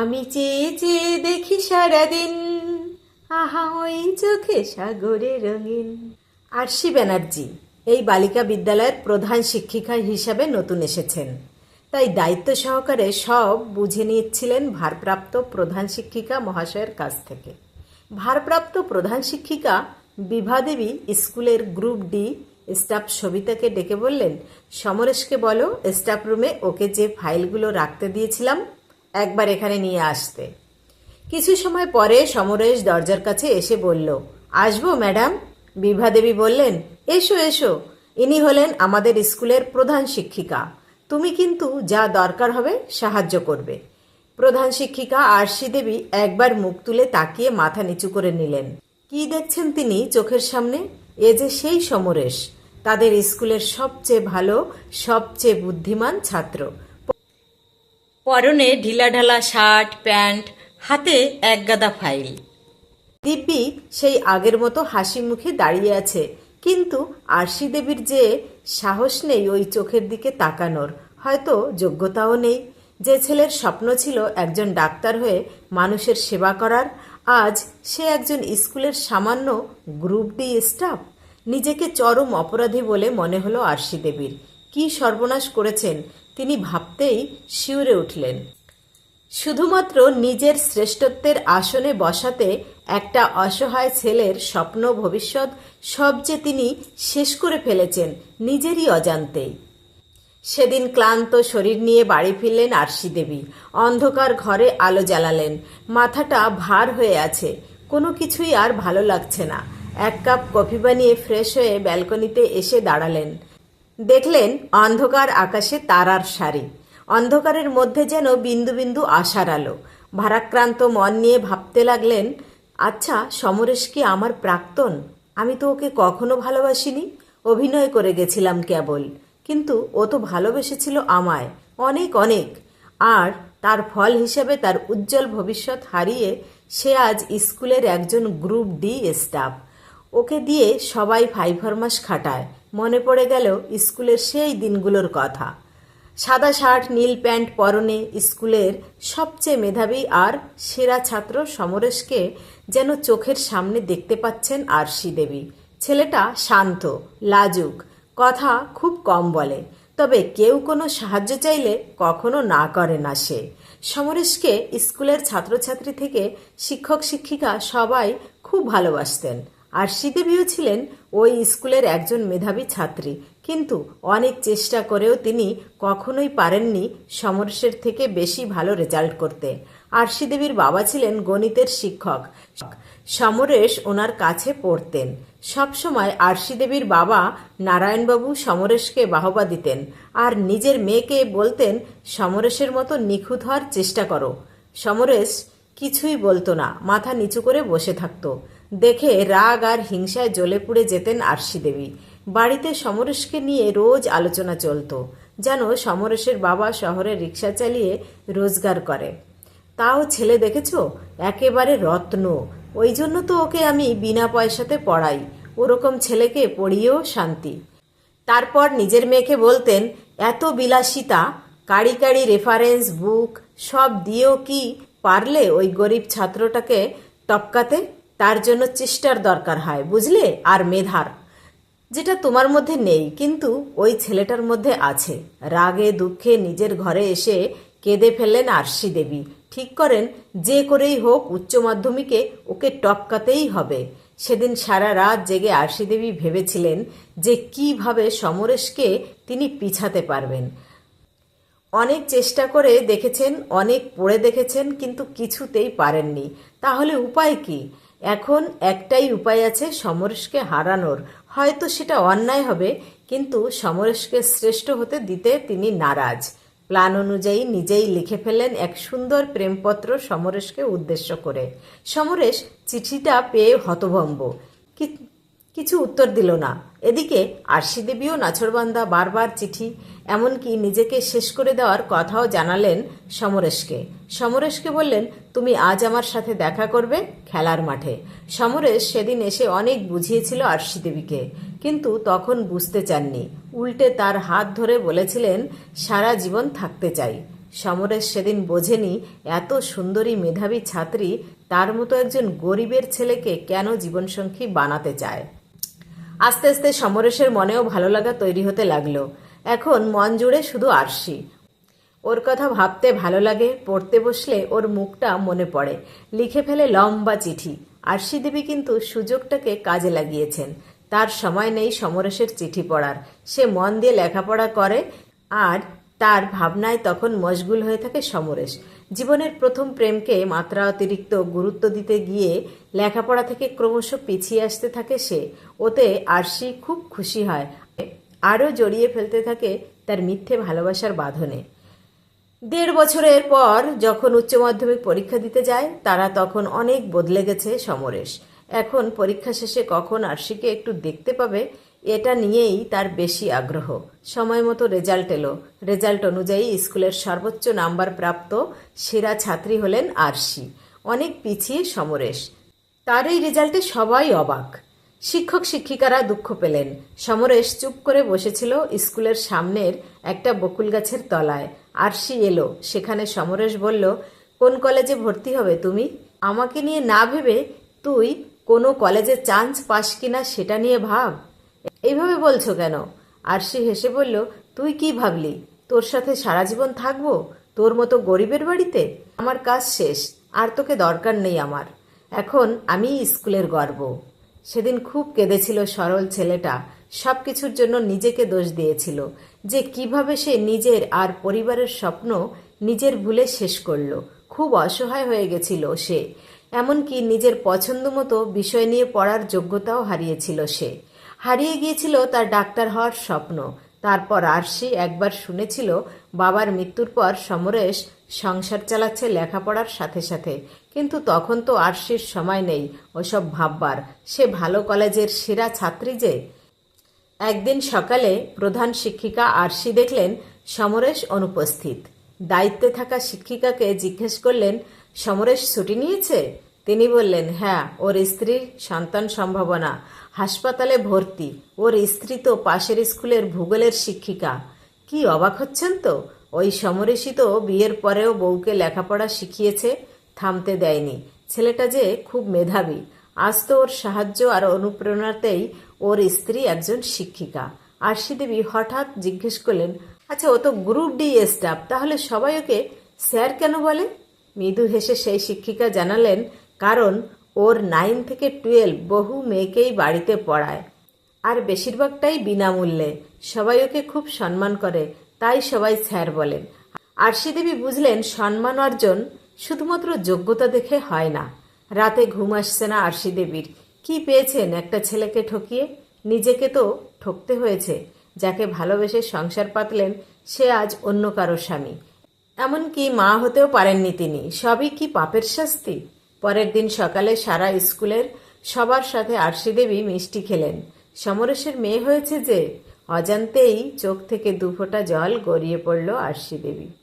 আমি চেয়ে চেয়ে দেখি সারাদিন। আহা, ওই চোখে সাগরে রঙিন। আরশি ব্যানার্জি, এই বালিকা বিদ্যালয়ের প্রধান শিক্ষিকা হিসাবে নতুন এসেছেন। তাই দায়িত্ব সহকারে সব বুঝে নিচ্ছিলেন ভারপ্রাপ্ত প্রধান শিক্ষিকা মহাশয়ের কাছ থেকে। ভারপ্রাপ্ত প্রধান শিক্ষিকা বিভাদেবী স্কুলের গ্রুপ ডি স্টাফ সবিতাকে ডেকে বললেন, সমরেশকে বলো, স্টাফ রুমে ওকে যে ফাইলগুলো রাখতে দিয়েছিলাম একবার এখানে নিয়ে আসতে। কিছু সময় পরে সমরেশ দরজার কাছে এসে বলল, আসব, ম্যাডাম? বিভাদেবী বললেন, এসো এসো। ইনি হলেন আমাদের স্কুলের প্রধান শিক্ষিকা। তুমি কিন্তু যা দরকার হবে সাহায্য করবে। প্রধান শিক্ষিকা আরশি দেবী একবার মুখ তুলে তাকিয়ে মাথা নিচু করে নিলেন। কি দেখছেন তিনি চোখের সামনে? এ যে সেই সমরেশ। তাদের স্কুলের সবচেয়ে ভালো, সবচেয়ে বুদ্ধিমান ছাত্র। পরনে ঢিলাঢালা শার্ট, প্যান্ট, হাতে এক গাদা ফাইল। দিব্যি সেই আগের মতো হাসি মুখে দাঁড়িয়ে আছে, কিন্তু আরশি দেবীর যে সাহস নেই ওই চোখের দিকে তাকানোর, হয়তো যোগ্যতাও নেই। যে ছেলের স্বপ্ন ছিল একজন ডাক্তার হয়ে মানুষের সেবা করার, আজ সে একজন স্কুলের সামান্য গ্রুপ ডি স্টাফ। নিজেকে চরম অপরাধী বলে মনে হলো আরশি দেবীর। কি সর্বনাশ করেছেন তিনি ভাবতেই শিউরে উঠলেন। শুধুমাত্র নিজের শ্রেষ্ঠত্বের আসনে বসাতে একটা অসহায় ছেলের স্বপ্ন ভবিষ্যৎ সব যে তিনি শেষ করে ফেলেছেন নিজেরই অজান্তেই। সেদিন ক্লান্ত শরীর নিয়ে বাড়ি ফিরলেন আরশি দেবী অন্ধকার ঘরে আলো জ্বালালেন। মাথাটা ভার হয়ে আছে। কোনো কিছুই আর ভালো লাগছে না। এক কাপ কফি বানিয়ে ফ্রেশ হয়ে ব্যালকনিতে এসে দাঁড়ালেন। দেখলেন অন্ধকার আকাশে তারার সারি। অন্ধকারের মধ্যে যেন বিন্দু বিন্দু আশার আলো। ভারাক্রান্ত মন নিয়ে ভাবতে লাগলেন আচ্ছা সমরেশ কি আমার প্রাক্তন? আমি তো ওকে কখনো ভালোবাসিনি। অভিনয় করে গেছিলাম কেবল। কিন্তু ও তো ভালোবেসেছিল আমায়। অনেক অনেক। আর তার ফল হিসেবে তার উজ্জ্বল ভবিষ্যৎ হারিয়ে সে আজ স্কুলের একজন গ্রুপ ডি স্টাফ। ওকে দিয়ে সবাই ফাইভ মাস খাটায়। মনে পড়ে গেল স্কুলের সেই দিনগুলোর কথা। সাদা শার্ট, নীল প্যান্ট পরনে স্কুলের সবচেয়ে মেধাবী আর সেরা ছাত্র সমরেশকে যেন চোখের সামনে দেখতে পাচ্ছেন আরশি দেবী। ছেলেটা শান্ত, লাজুক, কথা খুব কম বলে। তবে কেউ কোনো সাহায্য চাইলে কখনো না করে না সে। সমরেশকে স্কুলের ছাত্রছাত্রী থেকে শিক্ষক শিক্ষিকা সবাই খুব ভালোবাসতেন। আর শ্রীদেবীও ছিলেন ওই স্কুলের একজন মেধাবী ছাত্রী। কিন্তু অনেক চেষ্টা করেও তিনি কখনোই পারেননি সমরেশের থেকে বেশি ভালো রেজাল্ট করতে। আর শ্রীদেবীর বাবা ছিলেন গণিতের শিক্ষক। সমরেশ ওনার কাছে পড়তেন। সবসময় আরশি দেবীর বাবা নারায়ণবাবু সমরেশকে বাহবা দিতেন। আর নিজের মেয়েকে বলতেন, সমরেশের মতো নিখুঁত হওয়ার চেষ্টা করো। সমরেশ কিছুই বলতো না, মাথা নিচু করে বসে থাকতো। দেখে রাগ আর হিংসায় জ্বলে পুড়ে যেতেন আরশি দেবী। বাড়িতে সমরেশকে নিয়ে রোজ আলোচনা চলতো, যেন সমরেশের বাবা শহরে রিক্সা চালিয়ে রোজগার করে। তাও ছেলে দেখেছ? একেবারে রত্ন। ওই জন্য তো ওকে আমি বিনা পয়সাতে পড়াই। ওরকম ছেলেকে পড়িয়েও শান্তি। তারপর নিজের মেয়েকে বলতেন, এত বিলাসিতা, কাড়ি কাড়ি রেফারেন্স বুক সব দিয়েও কি পারলে ওই গরিব ছাত্রটাকে টপকাতে? তার জন্য চেষ্টার দরকার হয়, বুঝলে? আর মেধার, যেটা তোমার মধ্যে নেই, কিন্তু ওই ছেলেটার মধ্যে আছে। রাগে, দুঃখে নিজের ঘরে এসে কেঁদে ফেললেন আরশি দেবী। ঠিক করেন, যে করেই হোক উচ্চ মাধ্যমিকে ওকে টপকাতেই হবে। সেদিন সারা রাত জেগে আরশি দেবী ভেবেছিলেন যে কীভাবে সমরেশকে তিনি পিছাতে পারবেন। অনেক চেষ্টা করে দেখেছেন, অনেক পড়ে দেখেছেন, কিন্তু কিছুতেই পারেননি। তাহলে উপায় কি? এখন একটাই উপায় আছে সমরেশকে হারানোর। হয়তো সেটা অন্যায় হবে, কিন্তু সমরেশকে শ্রেষ্ঠ হতে দিতে তিনি নারাজ। প্ল্যান অনুযায়ী নিজেই লিখে ফেলেন এক সুন্দর প্রেমপত্র সমরেশকে উদ্দেশ্য করে। সমরেশ চিঠিটা পেয়ে হতভম্ব। কিছু উত্তর দিল না। এদিকে আরশি দেবীও নাছরবান্দা বারবার চিঠি, এমনকি নিজেকে শেষ করে দেওয়ার কথাও জানালেন সমরেশকে। সমরেশকে বললেন, তুমি আজ আমার সাথে দেখা করবে খেলার মাঠে। সমরেশ সেদিন এসে অনেক বুঝিয়েছিল আরশি দেবীকে কিন্তু তখন বুঝতে চাননি। উল্টে তার হাত ধরে বলেছিলেন, সারা জীবন থাকতে চাই। সমরেশ সেদিন বোঝেনি এত সুন্দরী মেধাবী ছাত্রী তার মতো একজন গরিবের ছেলেকে কেন জীবনসঙ্গী বানাতে চায়। আস্তে আস্তে সমরেশের মনেও ভালো লাগা তৈরি হতে লাগল। এখন মন জুড়ে শুধু আরশি। ওর কথা ভাবতে ভালো লাগে, পড়তে বসলে ওর মুখটা মনে পড়ে। লিখে ফেলে লম্বা চিঠি। আরশি দেবী কিন্তু সুযোগটাকে কাজে লাগিয়েছেন। তার সময় নেই সমরেশের চিঠি পড়ার। সে মন দিয়ে লেখাপড়া করে আর তার ভাবনায় তখন মশগুল হয়ে থাকে সমরেশ। জীবনের প্রথম প্রেমকে মাত্রা অতিরিক্ত গুরুত্ব দিতে গিয়ে লেখাপড়া থেকে ক্রমশ পিছিয়ে আসতে থাকে সে। ওতে আরশি খুব খুশি হয়। আরও জড়িয়ে ফেলতে থাকে তার মিথ্যে ভালোবাসার বাঁধনে। দেড় বছরের পর যখন উচ্চ মাধ্যমিক পরীক্ষা দিতে যায়, তারা তখন অনেক বদলে গেছে সমরেশ। এখন পরীক্ষা শেষে কখন আরশিকে একটু দেখতে পাবে এটা নিয়েই তার বেশি আগ্রহ। সময় মতো রেজাল্ট এলো। রেজাল্ট অনুযায়ী স্কুলের সর্বোচ্চ নাম্বার প্রাপ্ত সেরা ছাত্রী হলেন আরশি। অনেক পিছিয়ে সমরেশ। তার এই রেজাল্টে সবাই অবাক। শিক্ষক শিক্ষিকারা দুঃখ পেলেন। সমরেশ চুপ করে বসেছিল স্কুলের সামনের একটা বকুল গাছের তলায়। আরশি এলো। সেখানে সমরেশ বলল, কোন কলেজে ভর্তি হবে তুমি? আমাকে নিয়ে না ভেবে তুই কোনো কলেজে চান্স পাস কিনা সেটা নিয়ে ভাব। এইভাবে বলছো কেন? আরশি হেসে বলল, তুই কি ভাবলি? তোর সাথে সারা জীবন থাকব? তোর মতো গরিবের বাড়িতে? আমার কাজ শেষ, আর তোকে দরকার নেই আমার। এখন আমি স্কুলের গর্ব। সেদিন খুব কেঁদেছিল সরল ছেলেটা। সব কিছুর জন্য নিজেকে দোষ দিয়েছিল, যে কীভাবে সে নিজের আর পরিবারের স্বপ্ন নিজের ভুলে শেষ করল। খুব অসহায় হয়ে গেছিল সে। এমনকি নিজের পছন্দ মতো বিষয় নিয়ে পড়ার যোগ্যতাও হারিয়েছিল সে। হারিয়ে গিয়েছিল তার ডাক্তার হওয়ার স্বপ্ন। তারপর আরশি একবার শুনেছিল, বাবার মৃত্যুর পর সমরেশ সংসার চালাচ্ছে লেখাপড়ার সাথে সাথে। কিন্তু তখন তো আরশির সময় নেই ওসব ভাববার। সে ভালো কলেজের সেরা ছাত্রী যে। একদিন সকালে প্রধান শিক্ষিকা আরশি দেখলেন সমরেশ অনুপস্থিত। দায়িত্বে থাকা শিক্ষিকাকে জিজ্ঞেস করলেন, সমরেশ ছুটি নিয়েছে? তিনি বললেন হ্যাঁ ওর স্ত্রীর সন্তান সম্ভাবনা। হাসপাতালে ভর্তি। ওর স্ত্রী তো পাশের স্কুলের ভূগোলের শিক্ষিকা। কি অবাক হচ্ছেন তো? ওই সমরেশই তো বিয়ের পরেও বউকে লেখাপড়া শিখিয়েছে, থামতে দেয়নি। ছেলেটা যে খুব মেধাবী। আজ তো ওর সাহায্য আর অনুপ্রেরণাতেই ওর স্ত্রী একজন শিক্ষিকা। আরশি দেবী হঠাৎ জিজ্ঞেস করলেন আচ্ছা ও তো গ্রুপ ডি স্টাফ, তাহলে সবাই ওকে স্যার কেন বলে? মৃদু হেসে সেই শিক্ষিকা জানালেন কারণ ওর নাইন থেকে টুয়েলভ বহু মেয়েকেই বাড়িতে পড়ায়। আর বেশিরভাগটাই বিনামূল্যে। সবাই ওকে খুব সম্মান করে, তাই সবাই স্যার বলেন। আরশি দেবী বুঝলেন সম্মান অর্জন শুধুমাত্র যোগ্যতা দেখে হয় না। রাতে ঘুম আসছে না আরশি দেবীর কি পেয়েছেন একটা ছেলেকে ঠকিয়ে? নিজেকে তো ঠকতে হয়েছে। যাকে ভালোবেসে সংসার পাতলেন, সে আজ অন্য কারও স্বামী। এমনকি মা হতেও পারেননি তিনি। সবই কি পাপের শাস্তি? পরের দিন সকালে সারা স্কুলের সবার সাথে আরশি দেবী মিষ্টি খেলেন। সমরেশের মেয়ে হয়েছে যে, অজান্তেই চোখ থেকে দুফোঁটা জল গড়িয়ে পড়ল আরশি দেবী।